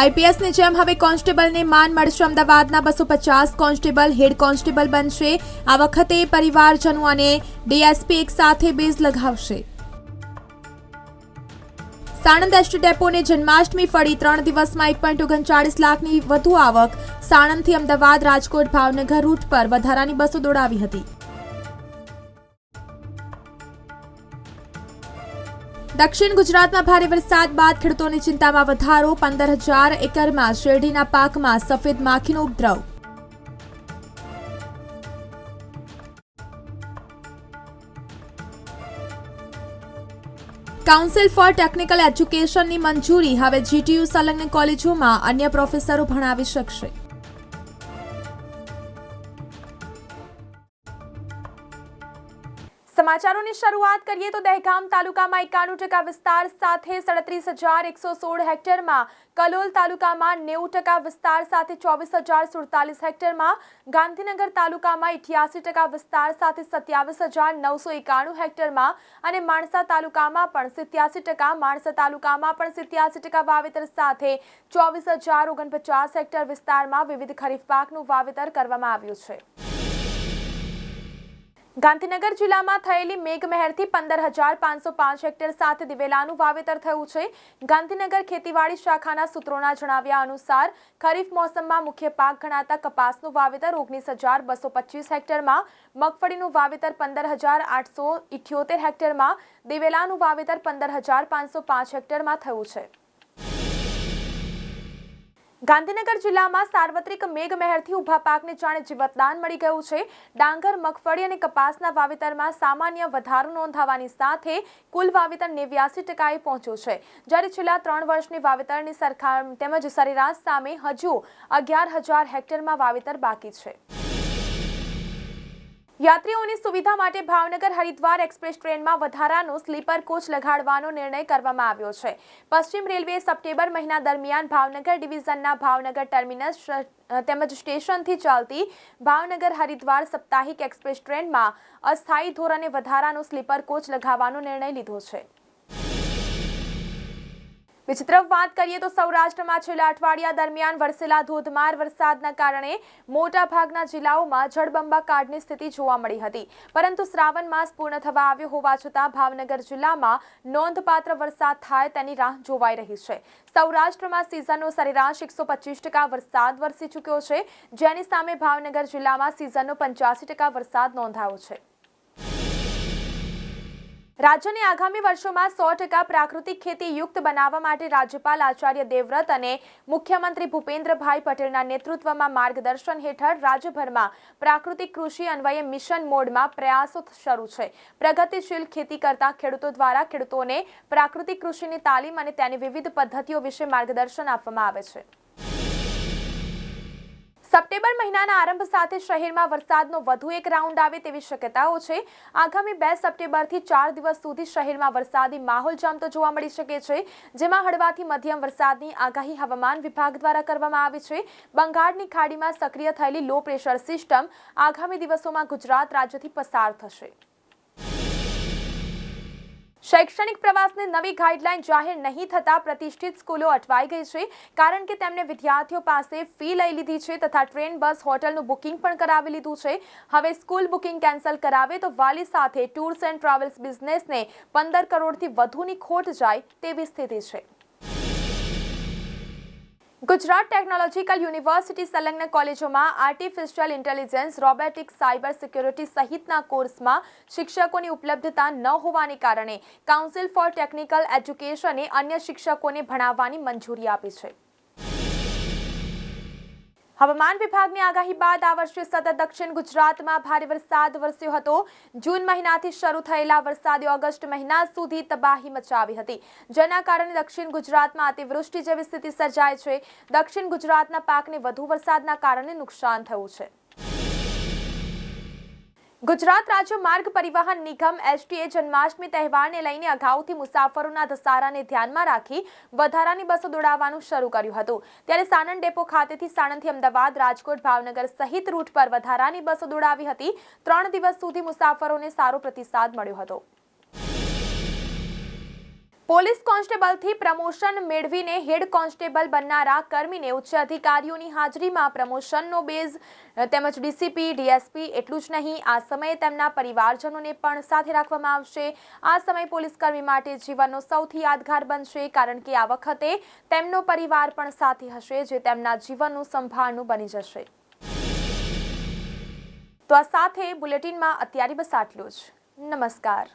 આઈપીએસની જેમ હવે કોન્સ્ટેબલને માન મળશે. અમદાવાદના બસો પચાસ કોન્સ્ટેબલ હેડ કોન્સ્ટેબલ બનશે. આ વખતે પરિવારજનો અને ડીએસપી એક સાથે બેઝ લગાવશે. સાણંદ એસટી ડેપોને જન્માષ્ટમી ફળી ત્રણ દિવસમાં એક પોઈન્ટ ઓગણચાળીસ લાખની વધુ આવક સાણંદથી અમદાવાદ રાજકોટ ભાવનગર રૂટ પર વધારાની બસો દોડાવી હતી. દક્ષિણ ગુજરાતમાં ભારે વરસાદ બાદ ખેડૂતોની ચિંતામાં વધારો. પંદર હજાર એકરમાં શેરડીના પાકમાં સફેદ માખીનો ઉપદ્રવ. કાઉન્સિલ ફોર ટેકનિકલ એજ્યુકેશનની મંજૂરી. હવે જીટીયુ સંલગ્ન કોલેજોમાં અન્ય પ્રોફેસરો ભણાવી શકશે. સમાચારોની શરૂઆત કરીએ તો દહેગામ તાલુકામાં એકાણું ટકા વિસ્તાર સાથે સડત્રીસ હજાર એકસો સોળ હેક્ટરમાં, કલોલ તાલુકામાં નેવું ટકા વિસ્તાર સાથે ચોવીસ હજાર સુડતાલીસ હેક્ટરમાં, ગાંધીનગર તાલુકામાં ઇઠ્યાસી ટકા વિસ્તાર સાથે સત્યાવીસ હજાર નવસો એકાણું હેક્ટરમાં અને માણસા તાલુકામાં પણ સિત્યાસી ટકા, માણસા તાલુકામાં પણ સિત્યાસી ટકા વાવેતર સાથે ચોવીસ હજાર ઓગણપચાસ હેક્ટર વિસ્તારમાં વિવિધ ખરીફ પાકનું વાવેતર કરવામાં આવ્યું છે. ગાંધીનગર જિલ્લામાં થયેલી મેઘમહેરથી પંદર હજાર પાંચસો પાંચ હેક્ટર સાથે દિવેલાનું વાવેતર થયું છે. ગાંધીનગર ખેતીવાડી શાખાના સૂત્રોના જણાવ્યા અનુસાર, ખરીફ મોસમમાં મુખ્ય પાક ગણાતા કપાસનું વાવેતર ઓગણીસ હજાર બસો પચીસ હેક્ટરમાં, મગફળીનું વાવેતર પંદર હજાર આઠસો ઇઠ્યોતેર હેક્ટરમાં, દિવેલાનું વાવેતર પંદર હજાર પાંચસો પાંચ હેક્ટરમાં થયું છે. ગાંધીનગર જિલ્લામાં સાર્વત્રિક મેઘમહેરથી ઊભા પાકને જાણે જીવતદાન મળી ગયું છે. ડાંગર, મગફળી અને કપાસના વાવેતરમાં સામાન્ય વધારો નોંધાવાની સાથે કુલ વાવેતર નેવ્યાસી ટકાએ પહોંચ્યું છે. જ્યારે છેલ્લા ત્રણ વર્ષની વાવેતરની સરખામ તેમજ સરેરાશ સામે હજુ અગિયાર હજાર હેક્ટરમાં વાવેતર બાકી છે. યાત્રીઓની સુવિધા માટે ભાવનગર હરિદ્વાર એક્સપ્રેસ ટ્રેનમાં વધારાનો સ્લીપર કોચ લગાડવાનો નિર્ણય કરવામાં આવ્યો છે. પશ્ચિમ રેલવે સપ્ટેમ્બર મહિના દરમિયાન ભાવનગર ડિવિઝનના ભાવનગર ટર્મિનસ તેમજ સ્ટેશનથી ચાલતી ભાવનગર હરિદ્વાર સપ્તાહિક એક્સપ્રેસ ટ્રેનમાં અસ્થાયી ધોરણે વધારાનો સ્લીપર કોચ લગાવવાનો નિર્ણય લીધો છે. બીજી વાત કરીએ તો સૌરાષ્ટ્રમાં છેલ્લા અઠવાડિયા દરમિયાન વરસેલા ધોધમાર વરસાદના કારણે મોટા ભાગના જિલ્લાઓમાં જળબંબાકારની સ્થિતિ જોવા મળી હતી. પરંતુ શ્રાવણ માસ પૂર્ણ થવા આવ્યો હોવા છતાં ભાવનગર જિલ્લામાં નોંધપાત્ર વરસાદ થાય તેની રાહ જોવાઈ રહી છે. સૌરાષ્ટ્રમાં સિઝનનો સરેરાશ એકસો વરસાદ વરસી ચૂક્યો છે. જેની સામે ભાવનગર જિલ્લામાં સિઝનનો પંચ્યાસી વરસાદ નોંધાયો છે. રાજ્યને આગામી વર્ષોમાં સો ટકા પ્રાકૃતિક ખેતી યુક્ત બનાવવા માટે રાજ્યપાલ આચાર્ય દેવવ્રત અને મુખ્યમંત્રી ભૂપેન્દ્રભાઈ પટેલના નેતૃત્વમાં માર્ગદર્શન હેઠળ રાજ્યભરમાં પ્રાકૃતિક કૃષિ અન્વયે મિશન મોડમાં પ્રયાસો શરૂ છે. પ્રગતિશીલ ખેતી કરતા ખેડૂતો દ્વારા ખેડૂતોને પ્રાકૃતિક કૃષિની તાલીમ અને તેની વિવિધ પદ્ધતિઓ વિશે માર્ગદર્શન આપવામાં આવે છે. સપ્ટેમ્બર મહિનાના આરંભ સાથે શહેરમાં વરસાદનો વધુ એક રાઉન્ડ આવે તેવી શક્યતાઓ છે. આગામી બે સપ્ટેમ્બરથી ચાર દિવસ સુધી શહેરમાં વરસાદી માહોલ જામતો જોવા મળી શકે છે. જેમાં હળવાથી મધ્યમ વરસાદની આગાહી હવામાન વિભાગ દ્વારા કરવામાં આવી છે. બંગાળની ખાડીમાં સક્રિય થયેલી લો પ્રેશર સિસ્ટમ આગામી દિવસોમાં ગુજરાત રાજ્યથી પસાર થશે. શૈક્ષણિક પ્રવાસની નવી ગાઈડલાઈન જાહેર નહીં થતા પ્રતિષ્ઠિત સ્કૂલો અટવાઈ ગઈ છે, કારણ કે તેમણે વિદ્યાર્થીઓ પાસે ફી લઈ લીધી છે તથા ટ્રેન, બસ, હોટલનું બુકિંગ પણ કરાવી લીધું છે. હવે સ્કૂલ બુકિંગ કેન્સલ કરાવે તો વાલી સાથે ટૂર્સ એન્ડ ટ્રાવેલ્સ બિઝનેસને પંદર કરોડથી વધુની ખોટ જાય તેવી સ્થિતિ છે. ગુજરાત ટેકનોલોજીકલ યુનિવર્સિટી સંલગ્ન કોલેજોમાં artificial intelligence robotics cyber security સહિતના કોર્સમાં શિક્ષકોની ઉપલબ્ધતા ન હોવાને કારણે કાઉન્સિલ ફોર ટેકનિકલ એજ્યુકેશને અન્ય શિક્ષકોને ભણાવવાની મંજૂરી આપી છે. હવામાન વિભાગની આગાહી બાદ આ વર્ષે સતત દક્ષિણ ગુજરાતમાં ભારે વરસાદ વરસ્યો હતો. જૂન મહિનાથી શરૂ થયેલા વરસાદે ઓગસ્ટ મહિના સુધી તબાહી મચાવી હતી. જેના કારણે દક્ષિણ ગુજરાતમાં અતિવૃષ્ટિ જેવી સ્થિતિ સર્જાય છે. દક્ષિણ ગુજરાતના પાકને વધુ વરસાદના કારણે નુકસાન થયું છે. ગુજરાત રાજ્ય માર્ગ પરિવહન નિગમ એસટીએ જન્માષ્ટમી તહેવારને લઈને અગાઉથી મુસાફરોના ધસારાને ધ્યાનમાં રાખી વધારાની બસો દોડાવવાનું શરૂ કર્યું હતું. ત્યારે સાણંદ ડેપો ખાતેથી સાણંદથી અમદાવાદ, રાજકોટ, ભાવનગર સહિત રૂટ પર વધારાની બસો દોડાવી હતી. ત્રણ દિવસ સુધી મુસાફરોને સારો પ્રતિસાદ મળ્યો હતો. પોલીસ કોન્સ્ટેબલથી પ્રમોશન મેળવીને હેડ કોન્સ્ટેબલ બનનારા કર્મીને ઉચ્ચ અધિકારીઓની હાજરીમાં પ્રમોશનનો બેઝ, તેમજ ડીસીપી, ડીએસપી એટલું જ નહીં, આ સમયે તેમના પરિવારજનોને પણ સાથે રાખવામાં આવશે. આ સમય પોલીસ કર્મી માટે જીવનનો સૌથી યાદગાર બનશે, કારણ કે આ વખતે તેમનો પરિવાર પણ સાથે હશે, જે તેમના જીવનનું સંભાળનું બની જશે. તો આ સાથે બુલેટિનમાં અત્યારે બસ આટલું જ. નમસ્કાર.